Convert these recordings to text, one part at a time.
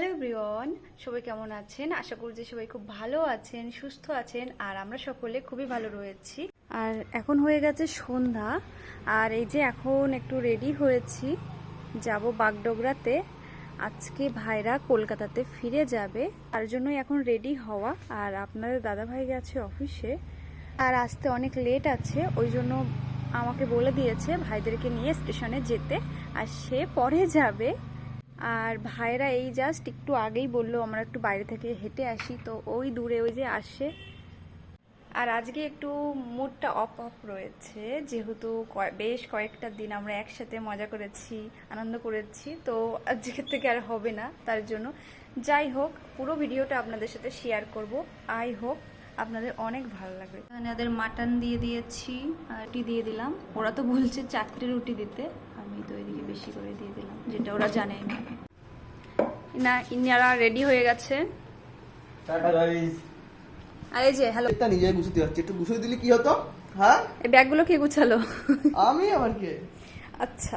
Hello everyone, সবাই কেমন আছেন? আশা করি যে সবাই খুব ভালো আছেন, সুস্থ আছেন, আর আমরা সকলে খুবই ভালো রয়েছি। আর এখন হয়ে গেছে সন্ধ্যা, আর এই যে এখন একটু রেডি হয়েছি, যাব বাগডোগরাতে। আজকে ভাইরা কলকাতাতে ফিরে যাবে, তার জন্যই এখন রেডি হওয়া। আর আপনাদের দাদা ভাই গেছে অফিসে, আর আসতে অনেক লেট আছে, ওই জন্য আমাকে বলে দিয়েছে ভাইদেরকে নিয়ে স্টেশনে যেতে, আর সে পরে যাবে। আর ভাইরা এই জাস্ট একটু আগেই বলল, আমরা একটু বাইরে থেকে হেঁটে আসি, তো ওই দূরে ওই যে আসে। আর আজকে একটু মুডটা অফ অফ রয়েছে, যেহেতু বেশ কয়েকটা দিন আমরা একসাথে মজা করেছি, আনন্দ করেছি, তো আজকের থেকে আর হবে না, তার জন্য। যাই হোক, পুরো ভিডিওটা আপনাদের সাথে শেয়ার করব। আই হোপ আপনাদের অনেক ভালো লাগবে। এখানে ওদের মাটন দিয়ে দিয়েছি আর রুটি দিয়ে দিলাম। ওরা তো বলছে চারটে রুটি দিতে। আমি তো এদিকে বেশি করে দিয়ে দিলাম যেটা ওরা জানে না। না ইনারা রেডি হয়ে গেছে। আর যে হ্যালো এটা নিজে গুছাতে হচ্ছে। একটু গুছিয়ে দিলে কি হতো? হ্যাঁ? এই ব্যাগগুলো কে গুছালো? আমি আবার কে? আচ্ছা।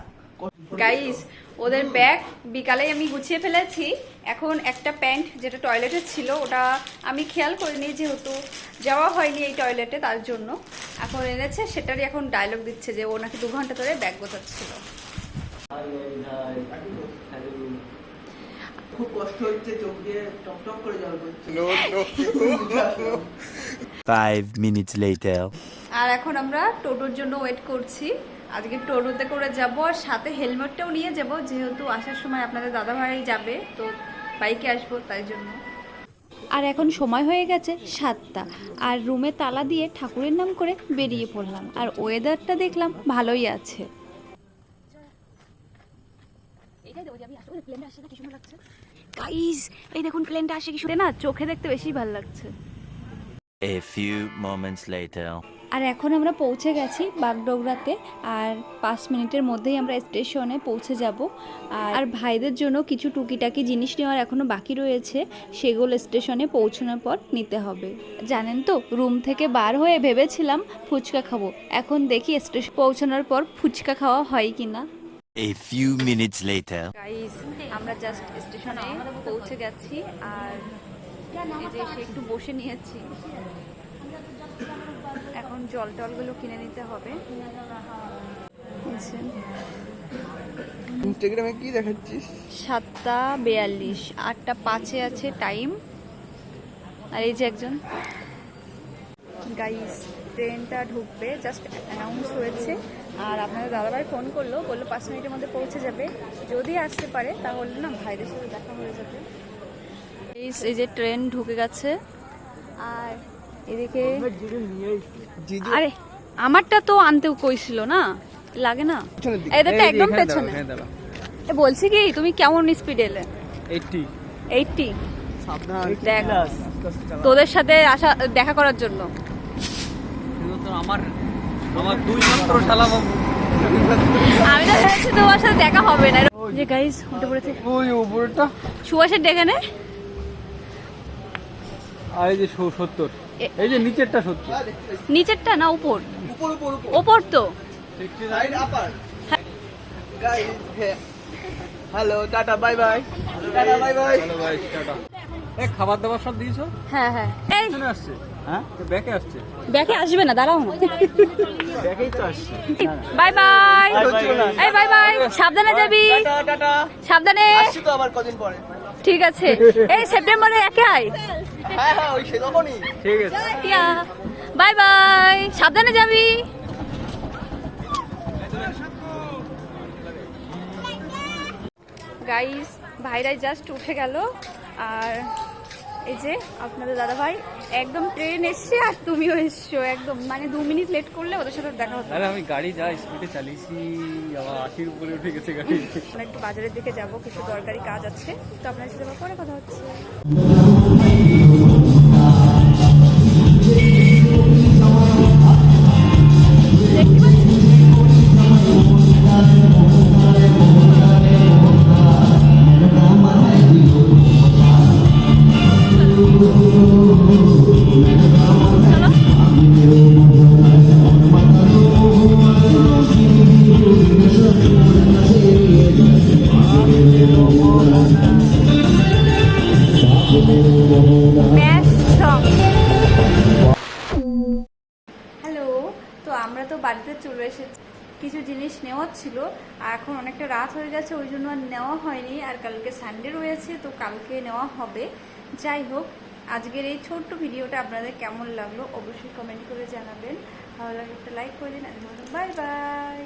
গাইস ওদের ব্যাগ বিকালে আমি গুছিয়ে ফেলেছি। এখন একটা প্যান্ট যেটা টয়লেটে ছিল ওটা আমি খেয়াল করিনি যেহেতু যাওয়া হয়নি এই টয়লেটে তার জন্য। এখন এনেছে সেটারই এখন ডায়লগ দিচ্ছে যে ও নাকি দু ঘণ্টা ধরে ব্যাগ গোছাচ্ছিল। খুব কষ্ট হচ্ছে চোখ দিয়ে টক টক করে জল পড়ছে। Five minutes later. আর এখন আমরা টোটোর জন্য ওয়েট করছি। আজকে টোটোতে করে যাব আর সাথে হেলমেটটাও নিয়ে যাব যেহেতু আসার সময় আপনাদের দাদাভাই যাবে তো বাইকে আসব তাই জন্য। আর এখন সময় হয়ে গেছে সাতটা আর রুমে তালা দিয়ে ঠাকুরের নাম করে বেরিয়ে পড়লাম আর ওয়েদারটা দেখলাম ভালোই আছে। গাইস এই দেখুন প্লেনটা আসে কি শুনে না চোখে দেখতে বেশি ভালো লাগছে। A few moments later. আর এখন আমরা পৌঁছে গেছি বাগডোগরাতে আর পাঁচ মিনিটের মধ্যেই আমরা স্টেশনে পৌঁছে যাব। আর ভাইদের জন্য কিছু টুকিটাকি জিনিস নেওয়ার এখনও বাকি রয়েছে সেগুলো স্টেশনে পৌঁছানোর পর নিতে হবে। জানেন তো রুম থেকে বার হয়ে ভেবেছিলাম ফুচকা খাব এখন দেখি স্টেশন পৌঁছানোর পর ফুচকা খাওয়া হয় কি না A few minutes later. Guys আমরা জাস্ট স্টেশনে পৌঁছে গেছি আর এই যে একটু বসে নিয়েছি। এখন জল টলগুলো কিনে নিতে হবে। ইনস্টাগ্রামে কি দেখাচ্ছিস? সাতটা বেয়াল্লিশ আটটা পাঁচে আছে টাইম আর এই যে একজন। গাইস ট্রেনটা ঢুকবে জাস্ট অ্যানাউন্স হয়েছে। আর আপনাদের দাদাভাই ফোন করল বলল পাঁচ মিনিটের মধ্যে পৌঁছে যাবে। যদি আসতে পারে তাহলে না ভাইদের সাথে দেখা হয়ে যাবে। এই যে ট্রেন ঢুকে গেছে। আর এদিকে আরে আমারটা তো আনতেও কইছিল না লাগে না? তো একদম পেছনে। এ বলছি কি তুমি কেমন স্পিড এলে? এইটটি। এইটটি। সাবধান। দেখ তোদের সাথে আসা দেখা করার জন্য। আমার আমার দুই মাত্র শালা আমি তো ভেবেছি তোমার সাথে দেখা হবে না। যে গাইস উঠে পড়েছে। ওই উপরটা সুভাষের ডেকে নে। আর যে সত্তর। এই যে নিচেরটা সত্তর নিচেরটা না উপর? উপর উপর উপর। তো। সাইড আপার hello tata bye bye tata bye bye ভাই টাটা। এ খাবার দাবার সব দিয়েছ? হ্যাঁ হ্যাঁ। এই। আসছে? হ্যাঁ? ব্যাকে আসছে। ব্যাকে আসবে না দাঁড়াও না। ব্যাকেই তো আসছে। Bye bye. এই বাই বাই সাবধানে যাবি। Tata tata. সাবধানে। আসছি তো আবার কদিন পরে। ঠিক আছে। এই সেপ্টেম্বরে একে আয় হ্যাঁ হ্যাঁ ওই সে তখনই ঠিক আছে। Bye bye. সাবধানে যাবি। গাইস ভাইরাই জাস্ট উঠে গেল আর এই যে আপনাদের দাদা ভাই একদম ট্রেন এসছে আর তুমিও এসছো একদম। মানে দু মিনিট লেট করলে ওদের সাথে দেখা হতো। আরে আমি গাড়ি যা স্পিডে চালিয়েছি আবার আশির উপরে উঠে গেছে গাড়ি। আমরা একটু বাজারের দিকে যাব কিছু দরকারি কাজ আছে তো আপনার সাথে পরে কথা হচ্ছে। চলে এসেছে। কিছু জিনিস নেওয়ার ছিল, আর এখন অনেকটা রাত হয়ে গেছে, ওই জন্য আর নেওয়া হয়নি, আর কালকে সানডে রয়েছে, তো কালকে নেওয়া হবে। যাই হোক, আজকের এই ছোট্ট ভিডিওটা আপনাদের কেমন লাগল অবশ্যই কমেন্ট করে জানাবেন। ভালো লাগলে একটা লাইক করে দিন বাই বাই